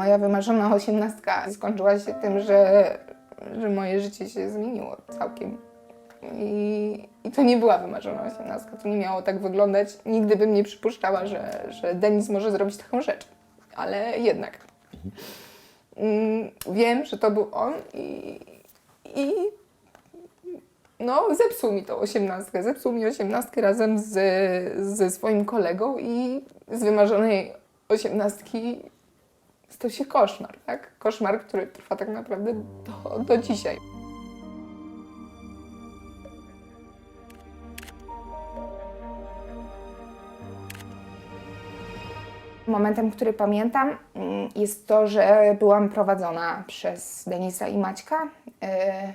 moja wymarzona osiemnastka skończyła się tym, że, że moje życie się zmieniło całkiem. I, I to nie była wymarzona osiemnastka, to nie miało tak wyglądać. Nigdy bym nie przypuszczała, że, że Denis może zrobić taką rzecz. Ale jednak. Mm, wiem, że to był on i, i no, zepsuł mi tą osiemnastkę. Zepsuł mi osiemnastkę razem z, ze swoim kolegą i z wymarzonej osiemnastki stał się koszmar, tak? Koszmar, który trwa tak naprawdę do, do dzisiaj. Momentem, który pamiętam, mm, jest to, że byłam prowadzona przez Denisa i Maćka e,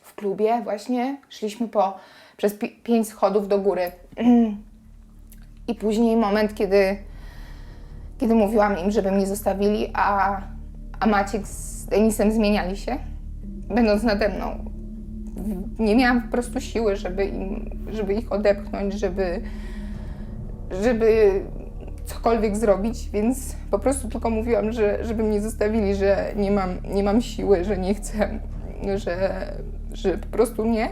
w klubie właśnie. Szliśmy po, przez pi- pięć schodów do góry. I później moment, kiedy, kiedy mówiłam im, żeby mnie zostawili, a, a Maciek z Denisem zmieniali się, będąc nade mną. Nie miałam po prostu siły, żeby, im, żeby ich odepchnąć, żeby, żeby cokolwiek zrobić, więc po prostu tylko mówiłam, że, żeby mnie zostawili, że nie mam, nie mam siły, że nie chcę, że, że po prostu nie.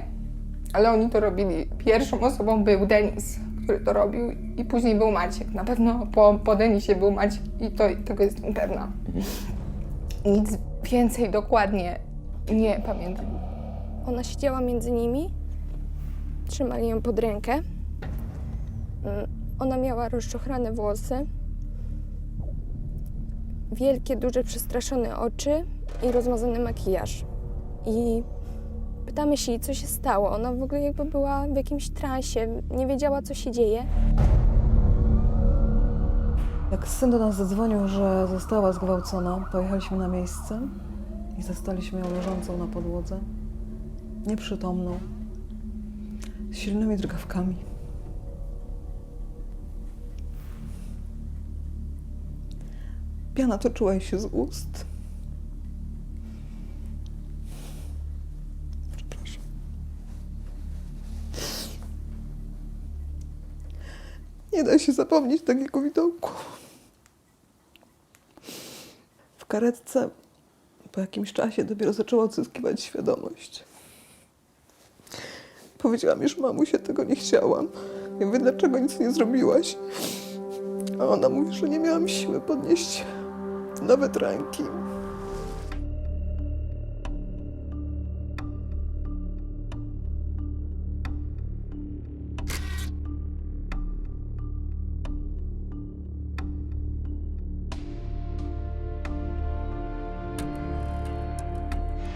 Ale oni to robili. Pierwszą osobą był Denis, który to robił i później był Maciek. Na pewno po, po Denisie był Maciek i to, tego jestem pewna. Nic więcej dokładnie nie pamiętam. Ona siedziała między nimi, trzymali ją pod rękę. Ona miała rozczochrane włosy, wielkie, duże, przestraszone oczy i rozmazany makijaż. I pytamy się jej, co się stało. Ona w ogóle jakby była w jakimś transie, nie wiedziała, co się dzieje. Jak syn do nas zadzwonił, że została zgwałcona, pojechaliśmy na miejsce i zastaliśmy ją leżącą na podłodze, nieprzytomną, z silnymi drgawkami. Piana toczyła jej się z ust. Nie da się zapomnieć takiego widoku. W karetce po jakimś czasie dopiero zaczęła odzyskiwać świadomość. Powiedziałam już mamusie, tego nie chciałam. Ja mówię, dlaczego nic nie zrobiłaś? A ona mówi, że nie miałam siły podnieść nawet ręki.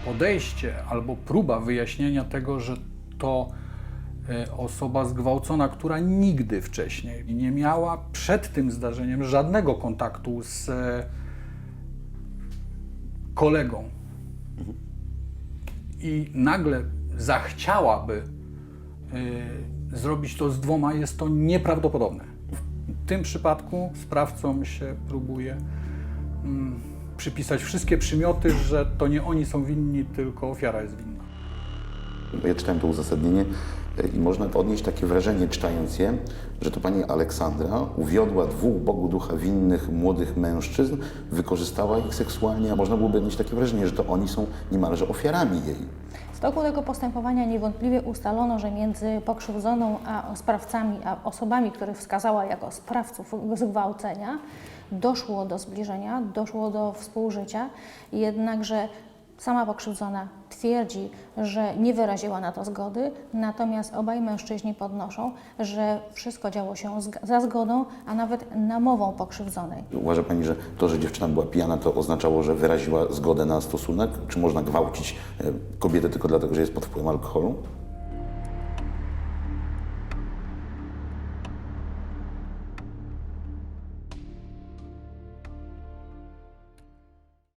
Podejście albo próba wyjaśnienia tego, że to e, osoba zgwałcona, która nigdy wcześniej nie miała przed tym zdarzeniem żadnego kontaktu z e, kolegą i nagle zachciałaby e, zrobić to z dwoma, jest to nieprawdopodobne. W tym przypadku sprawcom się próbuje mm, przypisać wszystkie przymioty, że to nie oni są winni, tylko ofiara jest winna. Ja czytałem to uzasadnienie i można odnieść takie wrażenie, czytając je, że to pani Aleksandra uwiodła dwóch Bogu ducha winnych młodych mężczyzn, wykorzystała ich seksualnie, a można byłoby odnieść takie wrażenie, że to oni są niemalże ofiarami jej. W toku tego postępowania niewątpliwie ustalono, że między pokrzywdzoną a sprawcami, a osobami, które wskazała jako sprawców zgwałcenia, doszło do zbliżenia, doszło do współżycia, jednakże sama pokrzywdzona twierdzi, że nie wyraziła na to zgody, natomiast obaj mężczyźni podnoszą, że wszystko działo się za zgodą, a nawet namową pokrzywdzonej. Uważa pani, że to, że dziewczyna była pijana, to oznaczało, że wyraziła zgodę na stosunek? Czy można gwałcić e, kobietę tylko dlatego, że jest pod wpływem alkoholu?